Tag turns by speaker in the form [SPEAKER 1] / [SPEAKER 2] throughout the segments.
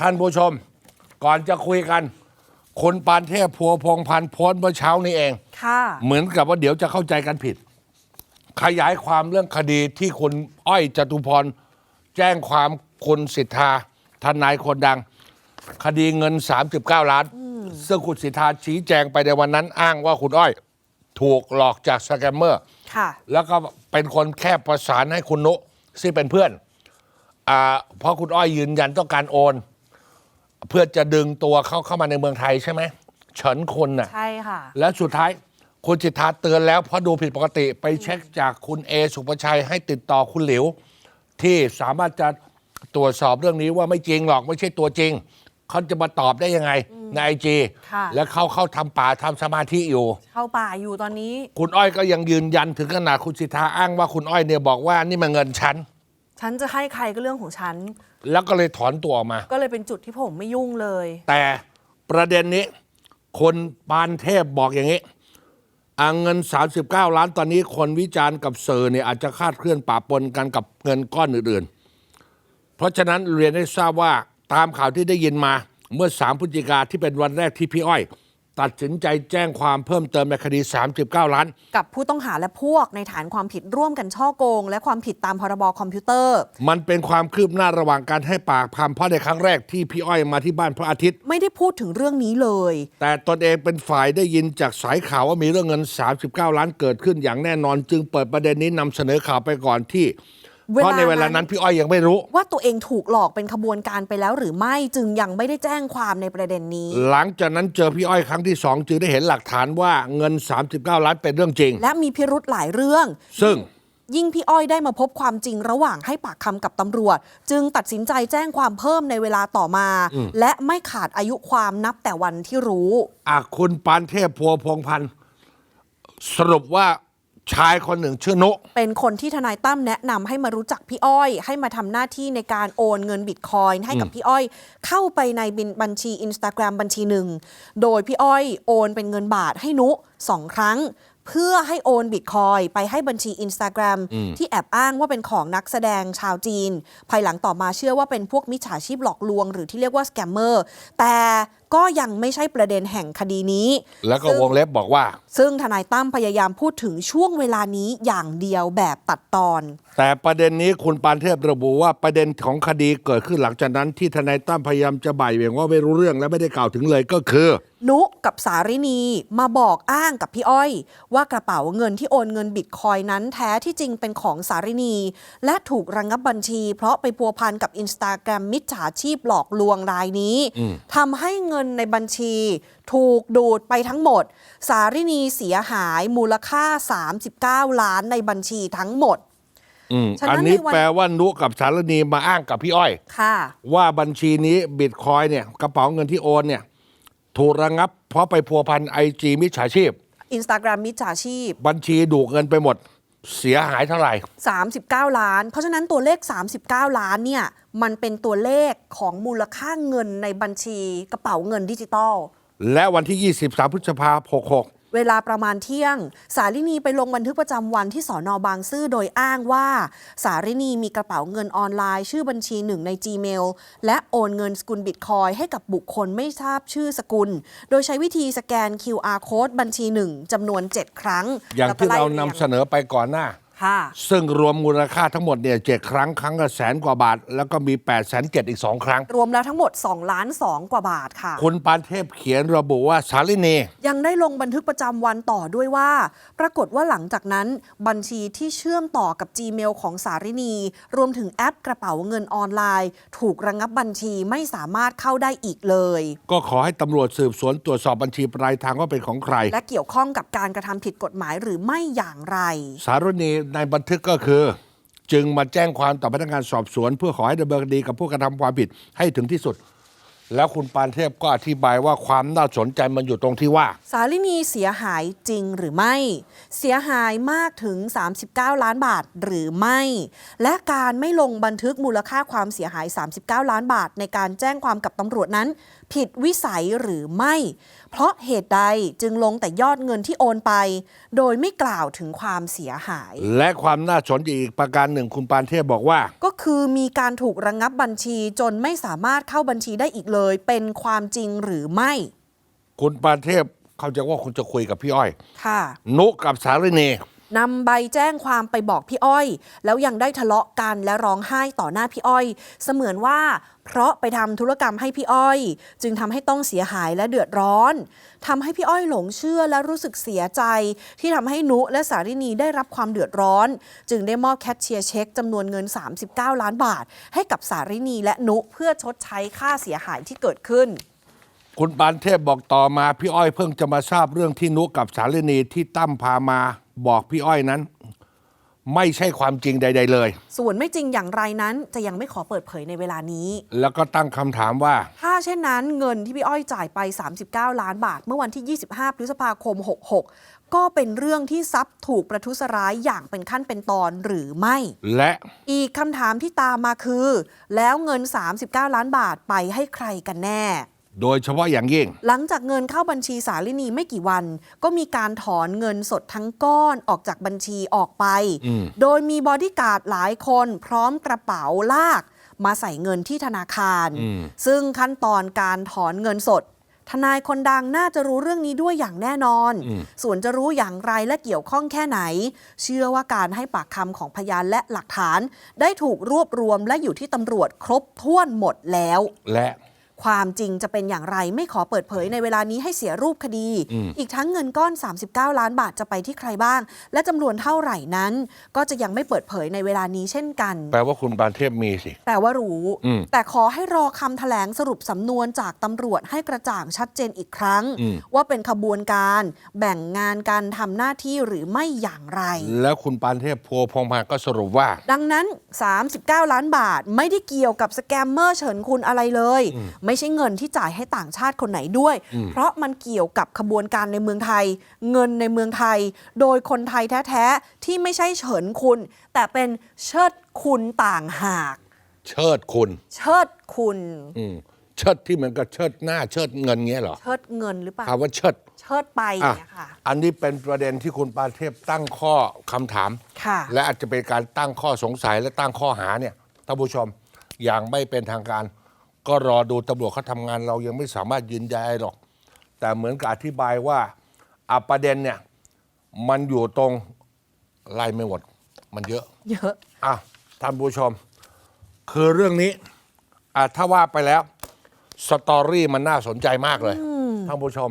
[SPEAKER 1] ท่านผู้ชม ก่อนจะคุยกันคุณปานเทพพัวพงพันธ์โพสต์เมื่อเช้านี้เอง
[SPEAKER 2] ค่ะ
[SPEAKER 1] เหมือนกับว่าเดี๋ยวจะเข้าใจกันผิด ขยายความเรื่องคดีที่คุณอ้อยจตุพร แจ้งความคุณสิทธาทนายคนดัง คดีเงิน 39 ล้าน ซึ่งคุณสิทธาชี้แจงไปในวันนั้นอ้างว่าคุณอ้อย ถูกหลอกจากสแกมเมอร์
[SPEAKER 2] ค่ะ
[SPEAKER 1] แล้วก็เป็นคนแค่ประสานให้คุณนุซึ่งเป็นเพื่อนอ่าเพราะคุณอ้อยยืนยันต้องการโอน เพื่อจะดึงตัวเขาเข้ามาในเมืองไทยใช่ไหมเฉินคนน่ะ
[SPEAKER 2] ใช่ค่ะ
[SPEAKER 1] แล้วสุดท้ายคุณจิตทาเตือนแล้วเพราะดูผิดปกติไปเช็คจากคุณเอสุภชัยให้ติดต่อคุณหลิว ที่สามารถจะตรวจสอบเรื่องนี้ว่าไม่จริงหรอกไม่ใช่ตัวจริง เขาจะมาตอบได้ยังไงในไอจี
[SPEAKER 2] ค่ะ
[SPEAKER 1] แล้วเขาเข้าทำป่าทำสมาธิอยู่
[SPEAKER 2] เข้าป่าอยู่ตอนนี้
[SPEAKER 1] คุณอ้อยก็ยังยืนยันถึงขนาดคุณสิทธาอ้างว่าคุณอ้อยเนี่ยบอกว่านี่มันเงินฉัน
[SPEAKER 2] ฉันจะให้ใครก็เรื่องของฉัน
[SPEAKER 1] แล้วก็เลยถอนตัวออกมา
[SPEAKER 2] ก็เลยเป็นจุดที่ผมไม่ยุ่งเลย
[SPEAKER 1] แต่ประเด็นนี้ คนปานเทพบอกอย่างนี้อ่าเงิน 39 ล้านตอนนี้คนวิจารณ์กับเซอร์เนี่ยอาจจะคาดเคลื่อนปะปนกันกับเงินก้อนอื่นๆ เพราะฉะนั้นเรียนให้ทราบว่าตามข่าวที่ได้ยินมาเมื่อ 3พฤศจิกาที่เป็นวันแรกที่พี่อ้อย ตัดสินใจแจ้งความเพิ่มเติมในคดี 39 ล้าน
[SPEAKER 2] กับผู้ต้องหาและพวกในฐานความผิดร่วมกันช่อโกง และความผิดตามพรบคอมพิวเตอร์
[SPEAKER 1] มันเป็นความคืบหน้าระหว่างการให้ปากคำเพราะในครั้งแรกที่พี่อ้อยมาที่บ้านพระอาทิตย์
[SPEAKER 2] ไม่ได้พูดถึงเรื่องนี้เลย
[SPEAKER 1] แต่ตนเองเป็นฝ่ายได้ยินจากสายข่าวว่ามีเรื่องเงิน 39 ล้านเกิดขึ้นอย่างแน่นอน จึงเปิดประเด็นนี้นำเสนอข่าวไปก่อนที่
[SPEAKER 2] เวลา
[SPEAKER 1] เพราะในเวลานั้นพี่อ้อยยังไม่รู้
[SPEAKER 2] ว่าตัวเองถูกหลอกเป็นขบวนการไปแล้วหรือไม่จึงยังไม่ได้แจ้งความในประเด็นนี้
[SPEAKER 1] หลังจากนั้นเจอพี่อ้อยครั้งที่สองจึงได้เห็นหลักฐานว่าเงิน 39 ล้านเป็นเรื่องจริง
[SPEAKER 2] และมีพิรุธหลายเรื่อง
[SPEAKER 1] ซึ่ง
[SPEAKER 2] ยิ่งพี่อ้อยได้มาพบความจริงระหว่างให้ปากคำกับตำรวจ จึงตัดสินใจแจ้งความเพิ่มในเวลาต่อมา และไม่ขาดอายุความนับแต่วันที่รู้
[SPEAKER 1] อะคุณปานเทพพัวพงพันธ์สรุปว่า ชายคนหนึ่งชื่อนุ
[SPEAKER 2] เป็นคนที่ทนายตั้มแนะนำให้มารู้จักพี่อ้อย ให้มาทำหน้าที่ในการโอนเงินบิตคอยน์ให้กับพี่อ้อย เข้าไปในบินบัญชี Instagram บัญชีหนึ่ง โดยพี่อ้อยโอนเป็นเงินบาทให้นุสองครั้ง เพื่อให้โอนบิตคอยน์ไปให้บัญชี Instagram ที่แอบอ้างว่าเป็นของนักแสดงชาวจีน ภายหลังต่อมาเชื่อว่าเป็นพวกมิจฉาชีพหลอกลวง หรือที่เรียกว่าสแกมเมอร์แต่ ก็ยังไม่ใช่ประเด็นแห่งคดีนี้
[SPEAKER 1] แล้วก็
[SPEAKER 2] ซึ่ง
[SPEAKER 1] วงเล็บบอกว่า
[SPEAKER 2] ซึ่งทนายตั้มพยายามพูดถึงช่วงเวลานี้อย่างเดียวแบบตัดตอน
[SPEAKER 1] แต่ประเด็นนี้คุณปานเทพระบุว่าประเด็นของคดีเกิดขึ้นหลังจากนั้นที่ทนายตั้มพยายามจะบ่ายเบี่ยงว่าไม่รู้เรื่องและไม่ได้กล่าวถึงเลยก็คือ
[SPEAKER 2] นุกับสารินีมาบอกอ้างกับพี่อ้อย ว่ากระเป๋าเงินที่โอนเงินบิตคอยน์นั้นแท้ที่จริงเป็นของสารินี และถูกระงงับบัญชี เพราะไปพัวพันกับอินสตาแกรมมิจฉาชีพหลอกลวงรายนี้ทำให้เงินในบัญชี ถูกดูดไปทั้งหมด สารินีเสียหายมูลค่า 39 ล้านในบัญชีทั้งหมด
[SPEAKER 1] อืม
[SPEAKER 2] ฉะนั้น
[SPEAKER 1] อันนี้
[SPEAKER 2] ในวัน
[SPEAKER 1] แปลว่านุกับสารณีมาอ้างกับพี่อ้อย
[SPEAKER 2] ค่ะ
[SPEAKER 1] ว่าบัญชีนี้บิตคอยเนี่ยกระเป๋าเงินที่โอนเนี่ยถูกระงับเพราะไปพัวพันไอจีมิจฉาชีพ
[SPEAKER 2] อินสตาแกรมมิจฉาชีพ
[SPEAKER 1] บัญชีดูดเงินไปหมด เสียหายเท่าไหร่
[SPEAKER 2] 39 ล้าน เพราะฉะนั้นตัวเลข 39 ล้านเนี่ยมันเป็นตัวเลขของมูลค่าเงินในบัญชีกระเป๋าเงินดิจิตอล
[SPEAKER 1] และวันที่ 23 พฤษภาคม66
[SPEAKER 2] เวลาประมาณเที่ยง สารินีไปลงบันทึกประจำวันที่สอนอบางซื่อโดยอ้างว่า สารินีมีกระเป๋าเงินออนไลน์ ชื่อบัญชีหนึ่งใน Gmail และโอนเงินสกุลบิตคอยให้กับบุคคลไม่ทราบชื่อสกุล โดยใช้วิธีสแกน QR code บัญชีหนึ่งจำนวน 7 ครั้ง
[SPEAKER 1] อย่างที่เรานำเสนอไปก่อนหน้า ซึ่งรวมมูลค่าทั้งหมดเนี่ยเจ็ดครั้งครั้งละแสนกว่าบาท แล้วก็มี8ปดแสนเอีก 2 ครั้ง
[SPEAKER 2] รวมแล้วทั้งหมด2ล้าน2กว่าบาทค่ะ
[SPEAKER 1] คุณปานเทพเขียนระบุว่าสาลินี
[SPEAKER 2] ยังได้ลงบันทึกประจำวันต่อด้วยว่า ปรากฏว่าหลังจากนั้นบัญชีที่เชื่อมต่อกับ Gmail ของสารินี รวมถึงแอปกระเป๋าเงินออนไลน์ ถูกระงับบัญชีไม่สามารถเข้าได้อีกเลย
[SPEAKER 1] ก็ขอให้ตำรวจสืบสวนตรวจสอบบัญชีปลายทางว่าเป็นของใคร
[SPEAKER 2] และเกี่ยวข้องกับการกระทำผิดกฎหมายหรือไม่อย่างไร
[SPEAKER 1] สารณีในบันทึกก็คือ จึงมาแจ้งความต่อพนักงานสอบสวน เพื่อขอให้ดำเนินคดีกับผู้กระทำความผิดให้ถึงที่สุด แล้วคุณปานเทพก็อธิบายว่าความน่าสนใจมันอยู่ตรงที่ว่า
[SPEAKER 2] สาลินีเสียหายจริงหรือไม่ เสียหายมากถึง 39 ล้านบาทหรือไม่ และการไม่ลงบันทึกมูลค่าความเสียหาย 39 ล้านบาท ในการแจ้งความกับตำรวจนั้น ผิดวิสัยหรือไม่ เพราะเหตุใดจึงลงแต่ยอดเงินที่โอนไป โดยไม่กล่าวถึงความเสียหาย
[SPEAKER 1] และความน่าสนใจอีกประการหนึ่งคุณปานเทพบอกว่า
[SPEAKER 2] ก็คือมีการถูกระงงับบัญชีจนไม่สามารถเข้าบัญชีได้อีกเลยเป็นความจริงหรือไม่
[SPEAKER 1] คุณปานเทพเข้าใจว่าคุณจะคุยกับพี่อ้อย
[SPEAKER 2] ค่ะ
[SPEAKER 1] นุกับสารินี
[SPEAKER 2] นำใบแจ้งความไปบอกพี่อ้อย แล้วยังได้ทะเลาะกันและร้องไห้ต่อหน้าพี่อ้อย เสมือนว่าเพราะไปทำธุรกรรมให้พี่อ้อย จึงทำให้ต้องเสียหายและเดือดร้อนทำให้พี่อ้อยหลงเชื่อและรู้สึกเสียใจ ที่ทำให้นุและสารินีได้รับความเดือดร้อน จึงได้มอบแคชเชียร์เช็คจำนวนเงิน 39 ล้านบาท ให้กับสารินีและนุเพื่อชดใช้ค่าเสียหายที่เกิดขึ้น
[SPEAKER 1] คุณปานเทพบอกต่อมาพี่อ้อยเพิ่งจะมาทราบเรื่องที่นุกับสารินีที่ตั้มพามา บอกพี่อ้อยนั้น ไม่ใช่ความจริงใด ๆ เลย
[SPEAKER 2] ส่วนไม่จริงอย่างไรนั้นจะยังไม่ขอเปิดเผยในเวลานี้
[SPEAKER 1] แล้วก็ตั้งคำถามว่า
[SPEAKER 2] ถ้าเช่นนั้นเงินที่พี่อ้อยจ่ายไป 39 ล้านบาท เมื่อวันที่ 25 พฤษภาคม 66 ก็เป็นเรื่องที่ทรัพย์ถูกประทุษร้ายอย่างเป็นขั้นเป็นตอนหรือไม่
[SPEAKER 1] และ
[SPEAKER 2] อีกคำถามที่ตามมาคือ แล้วเงิน 39 ล้านบาทไปให้ใครกันแน่
[SPEAKER 1] โดยเฉพาะอย่างยิ่ง
[SPEAKER 2] หลังจากเงินเข้าบัญชีสาลินีไม่กี่วัน ก็มีการถอนเงินสดทั้งก้อนออกจากบัญชีออกไป
[SPEAKER 1] อืม
[SPEAKER 2] โดยมีบอดี้การ์ดหลายคนพร้อมกระเป๋าลาก มาใส่เงินที่ธนาคาร
[SPEAKER 1] อืม
[SPEAKER 2] ซึ่งขั้นตอนการถอนเงินสด ทนายคนดังน่าจะรู้เรื่องนี้ด้วยอย่างแน่นอน ส่วนจะรู้อย่างไรและเกี่ยวข้องแค่ไหน เชื่อว่าการให้ปากคำของพยานและหลักฐาน ได้ถูกรวบรวมและอยู่ที่ตำรวจครบถ้วนหมดแล้ว
[SPEAKER 1] และ
[SPEAKER 2] ความจริงจะเป็นอย่างไรไม่ขอเปิดเผยในเวลานี้ให้เสียรูปคดี อีกทั้งเงินก้อน 39 ล้านบาทจะไปที่ใครบ้าง และจำนวนเท่าไหร่นั้น ก็จะยังไม่เปิดเผยในเวลานี้เช่นกัน
[SPEAKER 1] แปลว่าคุณปานเทพมีสิ
[SPEAKER 2] แต่ว่ารู้
[SPEAKER 1] อืม
[SPEAKER 2] แต่ขอให้รอคำแถลงสรุปสำนวนจากตำรวจให้กระจ่างชัดเจนอีกครั้ง
[SPEAKER 1] อืม
[SPEAKER 2] ว่าเป็นขบวนการแบ่งงานการทำหน้าที่หรือไม่อย่างไร
[SPEAKER 1] แล้วคุณปานเทพพัวพงพานก็สรุปว่า
[SPEAKER 2] ดังนั้น 39 ล้านบาทไม่ได้เกี่ยวกับสแกมเมอร์เฉินคุณอะไรเลยไม่ใช่เงินที่จ่ายให้ต่างชาติคนไหนด้วย เพราะมันเกี่ยวกับขบวนการในเมืองไทย เงินในเมืองไทย โดยคนไทยแท้ๆที่ไม่ใช่เฉินคุณ แต่เป็นเชิดคุณต่างหาก
[SPEAKER 1] เชิดคุณ
[SPEAKER 2] เชิดคุณ
[SPEAKER 1] อืมเชิดที่เหมือนกับเชิดหน้าเชิดเงินเงี้ยเหรอ
[SPEAKER 2] เชิดเงินหรือเปล่า
[SPEAKER 1] คำว่าเชิด
[SPEAKER 2] เชิดไป
[SPEAKER 1] อะ
[SPEAKER 2] เนี่ยค่ะ
[SPEAKER 1] อันนี้เป็นประเด็นที่คุณปานเทพตั้งข้อคำถาม
[SPEAKER 2] ค่ะ
[SPEAKER 1] และอาจจะเป็นการตั้งข้อสงสัยและตั้งข้อหาเนี่ยท่านผู้ชมอย่างไม่เป็นทางการ ก็รอดูตำรวจเขาทำงานเรายังไม่สามารถยืนยันได้หรอก แต่เหมือนกับอธิบายว่าอะประเด็นเนี่ย มันอยู่ตรงไล่ไม่หมด มันเยอะ
[SPEAKER 2] เยอะ
[SPEAKER 1] อะท่านผู้ชม คือเรื่องนี้อะถ้าว่าไปแล้ว สตอรี่มันน่าสนใจมากเลยท่านผู้ชม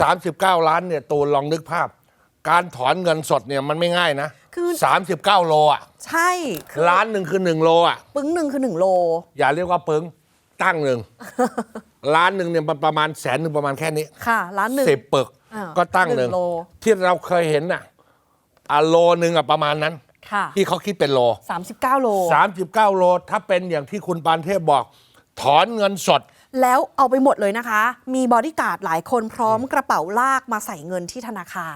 [SPEAKER 1] สามสิบเก้าล้านเนี่ยตูนลองนึกภาพ การถอนเงินสดเนี่ยมันไม่ง่ายนะ
[SPEAKER 2] คือ
[SPEAKER 1] สามสิบเก้าโลอะ
[SPEAKER 2] ใช่คือ
[SPEAKER 1] ล้านหนึ่งคือหนึ่งโลอะ
[SPEAKER 2] ปึ้งหนึ่งคือหนึ่งโล
[SPEAKER 1] อย่าเรียกว่าปึ้ง ตั้งหนึ่งล้านหนึ่งเนี่ยมันประมาณแสนหนึ่งประมาณแค่นี้
[SPEAKER 2] ค่ะล้านหนึ่ง
[SPEAKER 1] สิบปึก
[SPEAKER 2] อ่า
[SPEAKER 1] ก็ตั้งหนึ่ง
[SPEAKER 2] หนึ่งโล
[SPEAKER 1] ที่เราเคยเห็นน่ะอะโลหนึ่งอะประมาณนั้น
[SPEAKER 2] ค่ะ
[SPEAKER 1] ที่เขาคิดเป็นโล
[SPEAKER 2] 39โล
[SPEAKER 1] 39 โล ถ้าเป็นอย่างที่คุณปานเทพบอก ถอนเงินสด
[SPEAKER 2] แล้วเอาไปหมดเลยนะคะ มีบอดี้การ์ดหลายคนพร้อมกระเป๋าลากมาใส่เงินที่ธนาคาร